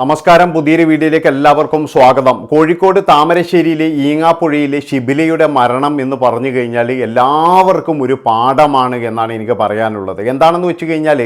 നമസ്കാരം. പുതിയൊരു വീഡിയോയിലേക്ക് എല്ലാവർക്കും സ്വാഗതം. കോഴിക്കോട് താമരശ്ശേരിയിലെ ഈങ്ങാപ്പുഴയിലെ ഷിബിലയുടെ മരണം എന്ന് പറഞ്ഞു കഴിഞ്ഞാൽ എല്ലാവർക്കും ഒരു പാഠമാണ് എന്നാണ് എനിക്ക് പറയാനുള്ളത്. എന്താണെന്ന് വെച്ച് കഴിഞ്ഞാൽ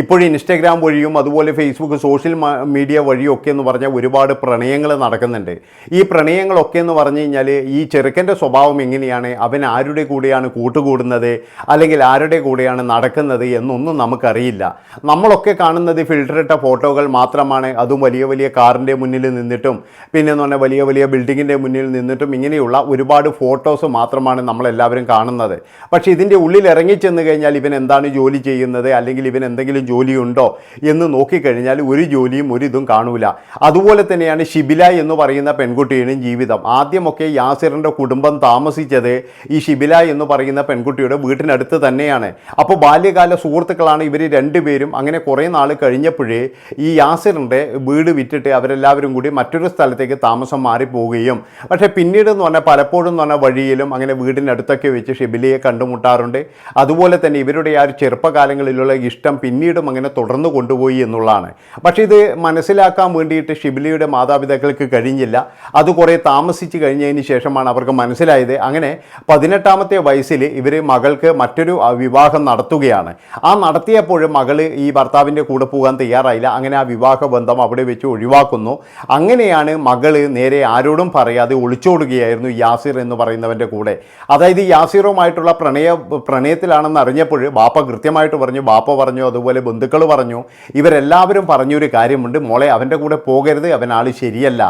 ഇപ്പോഴും ഇൻസ്റ്റഗ്രാം വഴിയും അതുപോലെ ഫേസ്ബുക്ക് സോഷ്യൽ മീഡിയ വഴിയും ഒക്കെ എന്ന് പറഞ്ഞാൽ ഒരുപാട് പ്രണയങ്ങൾ നടക്കുന്നുണ്ട്. ഈ പ്രണയങ്ങളൊക്കെ എന്ന് പറഞ്ഞു കഴിഞ്ഞാൽ ഈ ചെറുക്കന്റെ സ്വഭാവം എങ്ങനെയാണ്? അവൻ ആരുടെ കൂടെയാണ് കൂട്ടുകൂടുന്നത്? അല്ലെങ്കിൽ ആരുടെ കൂടെയാണ് നടക്കുന്നത് എന്നൊന്നും നമുക്കറിയില്ല. നമ്മളൊക്കെ കാണുന്നത് ഫിൽട്ടർ ഇട്ട ഫോട്ടോകൾ മാത്രമാണ്. അതും വലിയ വലിയ കാറിന്റെ മുന്നിൽ നിന്നിട്ടും പിന്നെ എന്ന് പറഞ്ഞാൽ വലിയ വലിയ ബിൽഡിങ്ങിന്റെ മുന്നിൽ നിന്നിട്ടും ഇങ്ങനെയുള്ള ഒരുപാട് ഫോട്ടോസ് മാത്രമാണ് നമ്മളെല്ലാവരും കാണുന്നത്. പക്ഷേ ഇതിന്റെ ഉള്ളിൽ ഇറങ്ങി ഇറങ്ങിച്ചെന്ന് കഴിഞ്ഞാൽ ഇവൻ എന്താണ് ജോലി ചെയ്യുന്നത്? അല്ലെങ്കിൽ ഇവൻ എന്തെങ്കിലും ജോലിയുണ്ടോ? എന്ന് നോക്കിക്കഴിഞ്ഞാൽ ഒരു ജോലിയും ഒരു ഇതും കാണൂല. അതുപോലെ തന്നെയാണ് ഷിബില എന്ന് പറയുന്ന പെൺകുട്ടിയുടെയും ജീവിതം. ആദ്യമൊക്കെ യാസിറിന്റെ കുടുംബം താമസിച്ചത് ഈ ഷിബില എന്ന് പറയുന്ന പെൺകുട്ടിയുടെ വീട്ടിനടുത്ത് തന്നെയാണ്. അപ്പോൾ ബാല്യകാല സുഹൃത്തുക്കളാണ് ഇവർ രണ്ടുപേരും. അങ്ങനെ കുറേ നാൾ കഴിഞ്ഞപ്പോഴേ ഈ യാസിറിന്റെ വീട് വിറ്റിട്ട് അവരെല്ലാവരും കൂടി മറ്റൊരു സ്ഥലത്തേക്ക് താമസം മാറിപ്പോവുകയും. പക്ഷേ പിന്നീട് എന്ന് പറഞ്ഞാൽ പലപ്പോഴും എന്ന് പറഞ്ഞാൽ വഴിയിലും അങ്ങനെ വീടിനടുത്തൊക്കെ വെച്ച് ഷിബിലിയെ കണ്ടുമുട്ടാറുണ്ട്. അതുപോലെ തന്നെ ഇവരുടെ ആ ഒരു ചെറുപ്പകാലങ്ങളിലുള്ള ഇഷ്ടം പിന്നീടും അങ്ങനെ തുടർന്നു കൊണ്ടുപോയി എന്നുള്ളതാണ്. പക്ഷേ ഇത് മനസ്സിലാക്കാൻ വേണ്ടിയിട്ട് ഷിബിലിയുടെ മാതാപിതാക്കൾക്ക് കഴിഞ്ഞില്ല. അത് കുറേ താമസിച്ച് കഴിഞ്ഞതിന് ശേഷമാണ് അവർക്ക് മനസ്സിലായത്. അങ്ങനെ പതിനെട്ടാമത്തെ വയസ്സിൽ ഇവർ മകൾക്ക് മറ്റൊരു വിവാഹം നടത്തുകയാണ്. ആ നടത്തിയപ്പോഴും മകൾ ഈ ഭർത്താവിന്റെ കൂടെ പോകാൻ തയ്യാറായില്ല. അങ്ങനെ ആ വിവാഹ ബന്ധം അവിടെ വെച്ച് ഒഴിവാക്കുന്നു. അങ്ങനെയാണ് മകൾ നേരെ ആരോടും പറയാതെ ഒളിച്ചോടുകയായിരുന്നു യാസിർ എന്ന് പറയുന്നവന്റെ കൂടെ. അതായത് യാസിറുമായിട്ടുള്ള പ്രണയ പ്രണയത്തിലാണെന്ന് അറിഞ്ഞപ്പോൾ ബാപ്പ കൃത്യമായിട്ട് പറഞ്ഞു ബാപ്പ പറഞ്ഞു അതുപോലെ ബന്ധുക്കൾ പറഞ്ഞു. ഇവരെല്ലാവരും പറഞ്ഞൊരു കാര്യമുണ്ട് മോളെ അവന്റെ കൂടെ പോകരുത് അവൻ ആൾ ശരിയല്ല.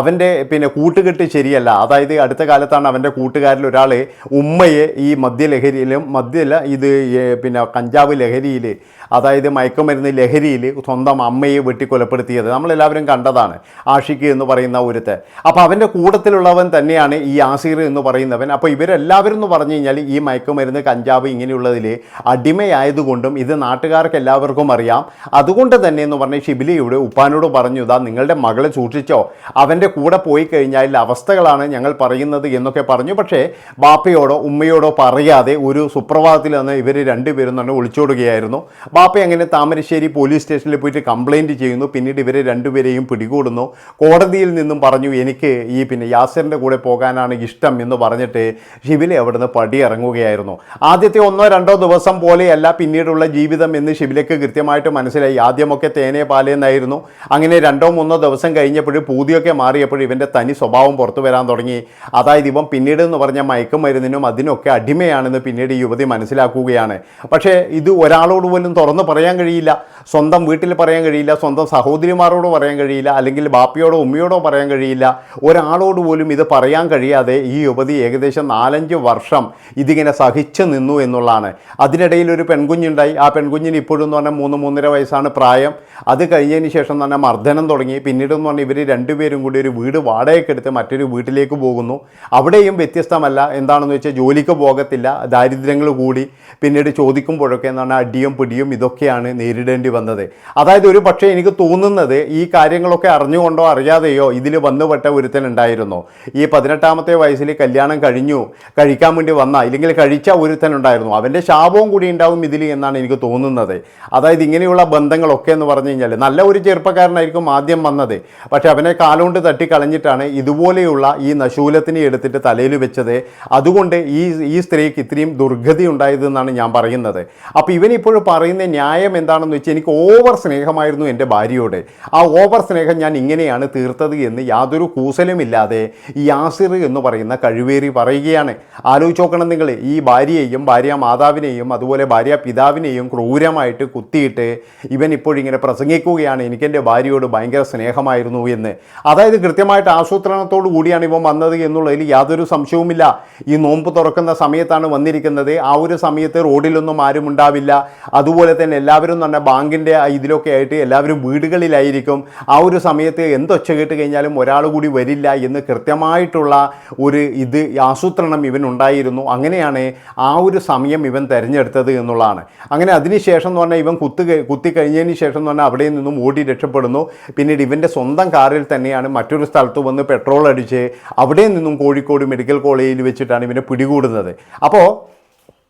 അവന്റെ പിന്നെ കൂട്ടുകെട്ട് ശരിയല്ല. അതായത് അടുത്ത കാലത്താണ് അവന്റെ കൂട്ടുകാരിൽ ഒരാൾ ഉമ്മയെ ഈ മദ്യലഹരിയിലും മദ്യല ഇത് പിന്നെ കഞ്ചാവ് ലഹരിയിൽ അതായത് മയക്കുമരുന്ന് ലഹരിയിൽ സ്വന്തം അമ്മയെ വെട്ടിക്കൊലപ്പെടുത്തിയത്. നമ്മളെല്ലാവരും കണ്ടതാണ് ആഷിഖ് എന്ന് പറയുന്ന ഒരുത്തെ അപ്പോൾ അവന്റെ കൂട്ടത്തിലുള്ളവൻ തന്നെയാണ് ഈ ആസീർ എന്ന് പറയുന്നവൻ. അപ്പോൾ ഇവരെല്ലാവരും എന്ന് പറഞ്ഞു കഴിഞ്ഞാൽ ഈ മയക്കുമരുന്ന് കഞ്ചാവ് ഇങ്ങനെയുള്ളതിൽ അടിമയായതുകൊണ്ടും ഇത് നാട്ടുകാർക്ക് എല്ലാവർക്കും അറിയാം. അതുകൊണ്ട് തന്നെ എന്ന് പറഞ്ഞാൽ ഷിബിലിയുടെ ഉപ്പാനോട് പറഞ്ഞു ഇതാ നിങ്ങളുടെ മകളെ സൂക്ഷിച്ചോ. അവന്റെ കൂടെ പോയി കഴിഞ്ഞാൽ അവസ്ഥകളാണ് ഞങ്ങൾ പറയുന്നത് എന്നൊക്കെ പറഞ്ഞു. പക്ഷേ ബാപ്പയോടോ ഉമ്മയോടോ പറയാതെ ഒരു സുപ്രഭാതത്തിൽ നിന്ന് ഇവർ രണ്ടുപേരും തന്നെ ഒളിച്ചോടുകയായിരുന്നു. ബാപ്പ അങ്ങനെ താമരശ്ശേരി പോലീസ് സ്റ്റേഷനിൽ പോയിട്ട് കംപ്ലയിന്റ് ചെയ്യുന്നു പിന്നീട് ഇവരെ രണ്ടുപേരെയും പിടികൂടുന്നു. കോടതിയിൽ നിന്നും പറഞ്ഞു എനിക്ക് ഈ പിന്നെ യാസറിന്റെ കൂടെ പോകാനാണ് ഇഷ്ടം എന്ന് പറഞ്ഞിട്ട് ഷിബിലെ അവിടുന്ന് പടി ഇറങ്ങുകയായിരുന്നു ആദ്യത്തെ ഒന്നോ രണ്ടോ ദിവസം പോലെയല്ല പിന്നീടുള്ള ജീവിതം എന്ന് ഷിബിലയ്ക്ക് കൃത്യമായിട്ട് മനസ്സിലായി. ആദ്യമൊക്കെ തേനേ പാലേന്നായിരുന്നു. അങ്ങനെ രണ്ടോ മൂന്നോ ദിവസം കഴിഞ്ഞപ്പോൾ പൂതിയൊക്കെ മാറിയപ്പോൾ ഇവന്റെ തനി സ്വഭാവം പുറത്തു വരാൻ തുടങ്ങി. അതായത് ഇവൻ പിന്നീട് എന്ന് പറഞ്ഞ മയക്കുമരുന്നിനും അതിനൊക്കെ അടിമയാണെന്ന് പിന്നീട് യുവതി മനസ്സിലാക്കുകയാണ്. പക്ഷേ ഇത് ഒരാളോട് പോലും തുറന്ന് പറയാൻ കഴിയില്ല. സ്വന്തം വീട്ടിൽ പറയാൻ കഴിയില്ല സ്വന്തം സഹോദരിമാരോട് പറയാൻ കഴിയില്ല അല്ലെങ്കിൽ ബാപ്പിയോടോ ഉമ്മയോടോ പറയാൻ കഴിയില്ല. ഒരാളോട് പോലും ഇത് പറയാൻ കഴിയാതെ ഈ യുവതി ഏകദേശം നാലഞ്ച് വർഷം ഇതിങ്ങനെ സഹിച്ചു നിന്നു എന്നുള്ളതാണ്. അതിനിടയിൽ ഒരു പെൺകുഞ്ഞുണ്ടായി. ആ പെൺകുഞ്ഞിന് ഇപ്പോഴും എന്ന് പറഞ്ഞാൽ മൂന്ന് മൂന്നര വയസ്സാണ് പ്രായം. അത് കഴിഞ്ഞതിന് ശേഷം തന്നെ മർദ്ദനം തുടങ്ങി. പിന്നീട് എന്ന് പറഞ്ഞാൽ ഇവർ രണ്ടുപേരും കൂടി ഒരു വീട് വാടകയ്ക്കെടുത്ത് മറ്റൊരു വീട്ടിലേക്ക് പോകുന്നു. അവിടെയും വ്യത്യസ്തമല്ല. എന്താണെന്ന് വെച്ചാൽ ജോലിക്ക് പോകത്തില്ല. ദാരിദ്ര്യങ്ങൾ കൂടി. പിന്നീട് ചോദിക്കുമ്പോഴൊക്കെ എന്ന് പറഞ്ഞാൽ അടിയും പിടിയും ഇതൊക്കെയാണ് നേരിടേണ്ടി വന്നത്. അതായത് ഒരു പക്ഷേ എനിക്ക് തോന്നുന്നത് ഈ കാര്യങ്ങളൊക്കെ അറിഞ്ഞുകൊണ്ടോ അറിയാതെയോ ഇതിൽ വന്നുപെട്ട ഒരുത്തനുണ്ടായിരുന്നു ഈ പതിനെട്ടാമത്തെ വയസ്സിൽ കല്യാണം കഴിഞ്ഞു കഴിക്കാൻ വേണ്ടി വന്ന ഇല്ലെങ്കിൽ കഴിച്ച ഒരുത്തനുണ്ടായിരുന്നു അവന്റെ ശാപവും കൂടി ഉണ്ടാവും ഇതിൽ എന്നാണ് എനിക്ക് തോന്നുന്നത്. അതായത് ഇങ്ങനെയുള്ള ബന്ധങ്ങളൊക്കെ എന്ന് പറഞ്ഞു കഴിഞ്ഞാൽ നല്ല ഒരു ചെറുപ്പക്കാരനായിരിക്കും ആദ്യം വന്നത്. പക്ഷെ അവനെ കാലുകൊണ്ട് തട്ടി കളഞ്ഞിട്ടാണ് ഇതുപോലെയുള്ള ഈ നശൂലത്തിനെ എടുത്തിട്ട് തലയിൽ വെച്ചത്. അതുകൊണ്ട് ഈ ഈ സ്ത്രീക്ക് ഇത്രയും ദുർഗതി ഉണ്ടായതെന്നാണ് ഞാൻ പറയുന്നത്. അപ്പോൾ ഇവനിപ്പോഴും പറയുന്ന ന്യായം എന്താണെന്ന് വെച്ചാൽ എനിക്ക് ഓവർ സ്നേഹമായിരുന്നു എന്റെ ഭാര്യയോട്. ആ ഓവർ സ്നേഹം ഞാൻ ഇങ്ങനെയാണ് തീർത്തത് എന്ന് യാതൊരു കൂസലുമില്ലാതെ ഈ യാസിർ എന്ന് പറയുന്ന കഴിവേറി പറയുകയാണ്. ആലോചിച്ച് നോക്കണം നിങ്ങൾ. ഈ ഭാര്യയെയും ഭാര്യ മാതാവിനെയും അതുപോലെ ഭാര്യ പിതാവിനെയും ക്രൂരമായിട്ട് കുത്തിയിട്ട് ഇവൻ ഇപ്പോഴിങ്ങനെ പ്രസംഗിക്കുകയാണ്. എനിക്കെന്റെ ഭാര്യയോട് ഭയങ്കര സ്നേഹമായിരുന്നു എന്ന്. അതായത് കൃത്യമായിട്ട് ആസൂത്രണത്തോടു കൂടിയാണ് ഇവൻ വന്നത് എന്നുള്ളതിൽ യാതൊരു സംശയവുമില്ല. ഈ നോമ്പ് തുറക്കുന്ന സമയത്താണ് വന്നിരിക്കുന്നത്. ആ ഒരു സമയത്ത് റോഡിലൊന്നും ആരും ഉണ്ടാവില്ല. അതുപോലെ തന്നെ എല്ലാവരും തന്നെ ബാങ്കിന്റെ ഇതിലൊക്കെ ആയിട്ട് എല്ലാവരും വീടുകളിലായിരിക്കും. ആ ഒരു സമയത്ത് എന്തൊച്ച കേട്ട് കഴിഞ്ഞാലും ഒരാൾ കൂടി വരില്ല എന്ന് കൃത്യമായിട്ടുള്ള ഒരു ഇത് ആസൂത്രണം ഇവൻ ഉണ്ടായിരുന്നു. അങ്ങനെയാണ് ആ ഒരു സമയം ഇവൻ തിരഞ്ഞെടുത്തത് എന്നുള്ളതാണ്. അങ്ങനെ അതിനുശേഷം എന്ന് പറഞ്ഞാൽ ഇവൻ കുത്തു കുത്തി കഴിഞ്ഞതിന് ശേഷം എന്ന് പറഞ്ഞാൽ അവിടെ നിന്നും ഓടി രക്ഷപ്പെടുന്നു. പിന്നീട് ഇവന്റെ സ്വന്തം കാറിൽ തന്നെയാണ് മറ്റൊരു സ്ഥലത്ത് വന്ന് പെട്രോൾ അടിച്ച് അവിടെ നിന്നും കോഴിക്കോട് മെഡിക്കൽ കോളേജിൽ വെച്ചിട്ടാണ് ഇവനെ പിടികൂടുന്നത്. അപ്പോൾ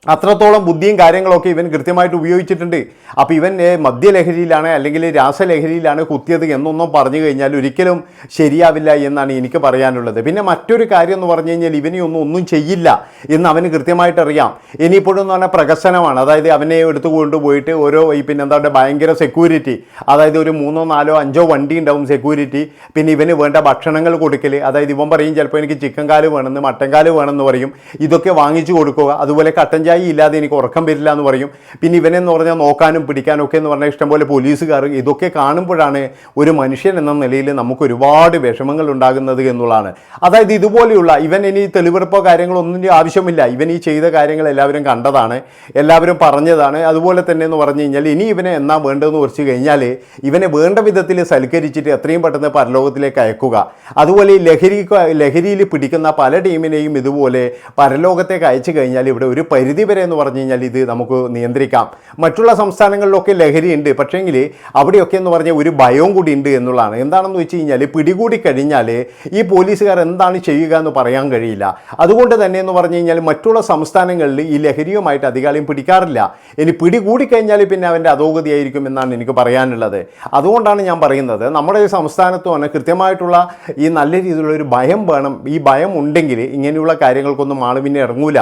അത്രത്തോളം ബുദ്ധിയും കാര്യങ്ങളൊക്കെ ഇവൻ കൃത്യമായിട്ട് ഉപയോഗിച്ചിട്ടുണ്ട്. അപ്പോൾ ഇവൻ മദ്യലഹരിയിലാണ് അല്ലെങ്കിൽ രാസലഹരിയിലാണ് കുത്തിയത് എന്നൊന്നും പറഞ്ഞു കഴിഞ്ഞാൽ ഒരിക്കലും ശരിയാവില്ല എന്നാണ് എനിക്ക് പറയാനുള്ളത്. പിന്നെ മറ്റൊരു കാര്യം എന്ന് പറഞ്ഞു കഴിഞ്ഞാൽ ഇവനെ ഒന്നും ഒന്നും ചെയ്യില്ല എന്ന് അവന് കൃത്യമായിട്ട് അറിയാം. ഇനിയിപ്പോഴും എന്ന് പറഞ്ഞാൽ പ്രകസനമാണ് അതായത് അവനെ എടുത്തു കൊണ്ടുപോയിട്ട് ഓരോ ഈ പിന്നെ എന്താ പറയുക ഭയങ്കര സെക്യൂരിറ്റി അതായത് ഒരു മൂന്നോ നാലോ അഞ്ചോ വണ്ടി ഉണ്ടാവും സെക്യൂരിറ്റി പിന്നെ ഇവന് വേണ്ട ഭക്ഷണങ്ങൾ കൊടുക്കൽ അതായത് ഇവൻ പറയും ചിലപ്പോൾ എനിക്ക് ചിക്കൻ കാൽ വേണമെന്ന് മട്ടൻ കാൽ വേണമെന്ന് പറയും. ഇതൊക്കെ വാങ്ങിച്ചു കൊടുക്കുക. അതുപോലെ കട്ടൻ ചായ ഇല്ലാതെ എനിക്ക് ഉറക്കം വരില്ല എന്ന് പറയും. പിന്നെ ഇവനെന്ന് പറഞ്ഞാൽ നോക്കാനും പിടിക്കാനും ഒക്കെ എന്ന് പറഞ്ഞാൽ ഇഷ്ടംപോലെ പോലീസുകാർ ഇതൊക്കെ കാണുമ്പോഴാണ് ഒരു മനുഷ്യൻ എന്ന നിലയിൽ നമുക്ക് ഒരുപാട് വിഷമങ്ങൾ ഉണ്ടാകുന്നത് എന്നുള്ളതാണ്. അതായത് ഇതുപോലെയുള്ള ഇവൻ ഇനി തെളിവെടുപ്പോ കാര്യങ്ങളോ ഒന്നിന്റെ ആവശ്യമില്ല. ഇവൻ ഈ ചെയ്ത കാര്യങ്ങൾ എല്ലാവരും കണ്ടതാണ്. എല്ലാവരും പറഞ്ഞതാണ്. അതുപോലെ തന്നെ എന്ന് പറഞ്ഞു കഴിഞ്ഞാൽ ഇനി ഇവനെ എന്നാ വേണ്ടതെന്ന് കുറിച്ച് കഴിഞ്ഞാൽ ഇവനെ വേണ്ട വിധത്തിൽ സൽക്കരിച്ചിട്ട് എത്രയും പെട്ടെന്ന് പരലോകത്തിലേക്ക് അയക്കുക. അതുപോലെ ഈ ലഹരി ലഹരിയിൽ പിടിക്കുന്ന പല ടീമിനെയും ഇതുപോലെ പരലോകത്തേക്ക് അയച്ചു കഴിഞ്ഞാൽ ഇവിടെ ഒരു പരിധി വരെ എന്ന് പറഞ്ഞു കഴിഞ്ഞാൽ ഇത് നമുക്ക് നിയന്ത്രിക്കാം. മറ്റുള്ള സംസ്ഥാനങ്ങളിലൊക്കെ ലഹരിയുണ്ട്. പക്ഷേങ്കിൽ അവിടെയൊക്കെ എന്ന് പറഞ്ഞാൽ ഒരു ഭയവും കൂടി ഉണ്ട് എന്നുള്ളതാണ്. എന്താണെന്ന് വെച്ച് കഴിഞ്ഞാൽ പിടികൂടി കഴിഞ്ഞാൽ ഈ പോലീസുകാർ എന്താണ് ചെയ്യുക എന്ന് പറയാൻ കഴിയില്ല. അതുകൊണ്ട് തന്നെ എന്ന് പറഞ്ഞു കഴിഞ്ഞാൽ മറ്റുള്ള സംസ്ഥാനങ്ങളിൽ ഈ ലഹരിയുമായിട്ട് അധികാരം പിടിക്കാറില്ല. ഇനി പിടികൂടി കഴിഞ്ഞാൽ പിന്നെ അവന്റെ അധോഗതിയായിരിക്കും എന്നാണ് എനിക്ക് പറയാനുള്ളത്. അതുകൊണ്ടാണ് ഞാൻ പറയുന്നത്. നമ്മുടെ ഈ സംസ്ഥാനത്ത് തന്നെ കൃത്യമായിട്ടുള്ള ഈ നല്ല രീതിയിലുള്ള ഒരു ഭയം വേണം. ഈ ഭയം ഉണ്ടെങ്കിൽ ഇങ്ങനെയുള്ള കാര്യങ്ങൾക്കൊന്നും ആൾ പിന്നെ ഇറങ്ങൂല.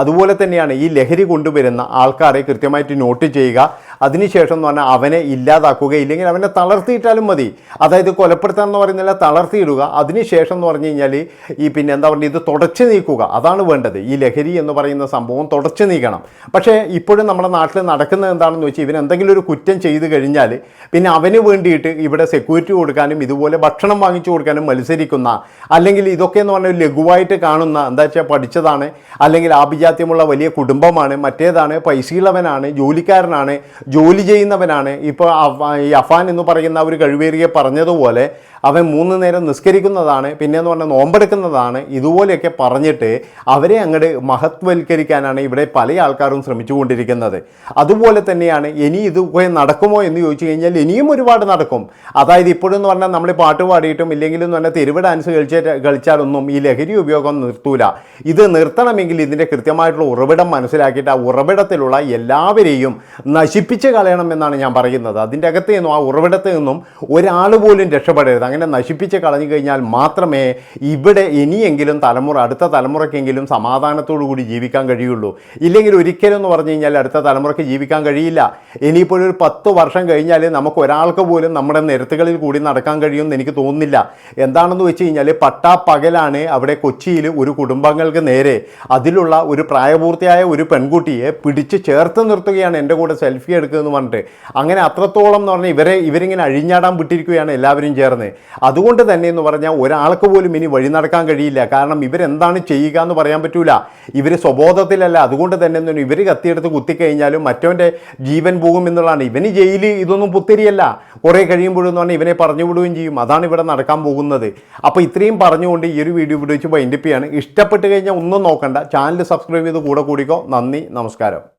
അതുപോലെ തന്നെയാണ് ഈ ലഹരി കൊണ്ടുവരുന്ന ആൾക്കാരെ കൃത്യമായിട്ട് നോട്ട് ചെയ്യുക. അതിനുശേഷം എന്ന് പറഞ്ഞാൽ അവനെ ഇല്ലാതാക്കുക ഇല്ലെങ്കിൽ അവനെ തളർത്തിയിട്ടാലും മതി. അതായത് കൊലപ്പെടുത്താൻ എന്ന് പറയുന്നില്ല തളർത്തിയിടുക. അതിനുശേഷം എന്ന് പറഞ്ഞു കഴിഞ്ഞാൽ ഈ പിന്നെ എന്താ പറയുക ഇത് തുടച്ചു നീക്കുക. അതാണ് വേണ്ടത്. ഈ ലഹരി എന്ന് പറയുന്ന സംഭവം തുടച്ചു നീക്കണം. പക്ഷേ ഇപ്പോഴും നമ്മുടെ നാട്ടിൽ നടക്കുന്നത് എന്താണെന്ന് വെച്ചാൽ ഇവൻ എന്തെങ്കിലും ഒരു കുറ്റം ചെയ്തു കഴിഞ്ഞാൽ പിന്നെ അവന് വേണ്ടിയിട്ട് ഇവിടെ സെക്യൂരിറ്റി കൊടുക്കാനും ഇതുപോലെ ഭക്ഷണം വാങ്ങിച്ചു കൊടുക്കാനും മത്സരിക്കുന്ന അല്ലെങ്കിൽ ഇതൊക്കെ എന്ന് പറഞ്ഞാൽ ലഘുവായിട്ട് കാണുന്ന എന്താ വെച്ചാൽ പഠിച്ചതാണ് അല്ലെങ്കിൽ ആഭിജാത്യമുള്ള വലിയ കുടുംബമാണ് മറ്റേതാണ് പൈസയുള്ളവനാണ് ജോലിക്കാരനാണ് ജോലി ചെയ്യുന്നവനാണ്. ഇപ്പോൾ ഈ അഫാൻ എന്ന് പറയുന്ന ഒരു കഴിവേറിയെ പറഞ്ഞതുപോലെ അവൻ മൂന്ന് നേരം നിസ്കരിക്കുന്നതാണ് പിന്നെ എന്ന് പറഞ്ഞാൽ നോമ്പെടുക്കുന്നതാണ് ഇതുപോലെയൊക്കെ പറഞ്ഞിട്ട് അവരെ അങ്ങോട്ട് മഹത്വവൽക്കരിക്കാനാണ് ഇവിടെ പല ആൾക്കാരും ശ്രമിച്ചുകൊണ്ടിരിക്കുന്നത്. അതുപോലെ തന്നെയാണ് ഇനി ഇത് നടക്കുമോ എന്ന് ചോദിച്ചു കഴിഞ്ഞാൽ ഇനിയും ഒരുപാട് നടക്കും. അതായത് ഇപ്പോഴെന്ന് പറഞ്ഞാൽ നമ്മൾ പാട്ട് പാടിയിട്ടും ഇല്ലെങ്കിലും എന്ന് പറഞ്ഞാൽ തെരുവ് ഡാൻസ് കളിച്ച കളിച്ചാലൊന്നും ഈ ലഹരി ഉപയോഗം നിർത്തൂല. ഇത് നിർത്തണമെങ്കിൽ ഇതിന്റെ കൃത്യമായിട്ടുള്ള ഉറവിടം മനസ്സിലാക്കിയിട്ട് ആ ഉറവിടത്തിലുള്ള എല്ലാവരെയും നശിപ്പിച്ച് കളയണം എന്നാണ് ഞാൻ പറയുന്നത്. അതിന്റെ അകത്ത് നിന്നും ആ ഉറവിടത്തിൽ നിന്നും ഒരാൾ പോലും രക്ഷപ്പെടരുത്. അങ്ങനെ നശിപ്പിച്ച് കളഞ്ഞു കഴിഞ്ഞാൽ മാത്രമേ ഇവിടെ ഇനിയെങ്കിലും തലമുറ അടുത്ത തലമുറയ്ക്കെങ്കിലും സമാധാനത്തോടു കൂടി ജീവിക്കാൻ കഴിയുള്ളൂ. ഇല്ലെങ്കിൽ ഒരിക്കലും എന്ന് പറഞ്ഞു കഴിഞ്ഞാൽ അടുത്ത തലമുറയ്ക്ക് ജീവിക്കാൻ കഴിയില്ല. ഇനിയിപ്പോൾ ഒരു പത്ത് വർഷം കഴിഞ്ഞാൽ നമുക്ക് ഒരാൾക്ക് പോലും നമ്മുടെ നിരത്തുകളിൽ കൂടി നടക്കാൻ കഴിയുമെന്ന് എനിക്ക് തോന്നുന്നില്ല. എന്താണെന്ന് വെച്ച് കഴിഞ്ഞാൽ പട്ടാ പകലാണ് അവിടെ കൊച്ചിയിൽ ഒരു കുടുംബങ്ങൾക്ക് നേരെ അതിലുള്ള ഒരു പ്രായപൂർത്തിയായ ഒരു പെൺകുട്ടിയെ പിടിച്ച് ചേർത്ത് നിർത്തുകയാണ് എന്റെ കൂടെ സെൽഫി എടുക്കുക എന്ന് പറഞ്ഞിട്ട്. അങ്ങനെ അത്രത്തോളം എന്ന് പറഞ്ഞാൽ ഇവരെ ഇവരിങ്ങനെ അഴിഞ്ഞാടാൻ വിട്ടിരിക്കുകയാണ് എല്ലാവരും ചേർന്ന്. അതുകൊണ്ട് തന്നെ എന്ന് പറഞ്ഞാൽ ഒരാൾക്ക് പോലും ഇനി വഴി നടക്കാൻ കഴിയില്ല. കാരണം ഇവരെന്താണ് ചെയ്യുക എന്ന് പറയാൻ പറ്റൂല. ഇവർ സ്വബോധത്തിലല്ല. അതുകൊണ്ട് തന്നെ എന്ന് ഇവർ കത്തിയെടുത്ത് കുത്തിക്കഴിഞ്ഞാലും മറ്റവന്റെ ജീവൻ പോകും എന്നുള്ളതാണ്. ഇവന് ജയിലിൽ ഇതൊന്നും പുത്തിരിയല്ല. കുറേ കഴിയുമ്പോഴെന്ന് പറഞ്ഞാൽ ഇവനെ പറഞ്ഞു വിടുകയും ചെയ്യും. അതാണ് ഇവിടെ നടക്കാൻ പോകുന്നത്. അപ്പോൾ ഇത്രയും പറഞ്ഞുകൊണ്ട് ഈ ഒരു വീഡിയോ ഇവിടെ വെച്ച് വൈൻഡപ്പ് ഇഷ്ടപ്പെട്ട് കഴിഞ്ഞാൽ ഒന്നും നോക്കണ്ട. ചാനൽ സബ്സ്ക്രൈബ് ചെയ്ത് കൂടെ കൂടിക്കോ. നന്ദി. നമസ്കാരം.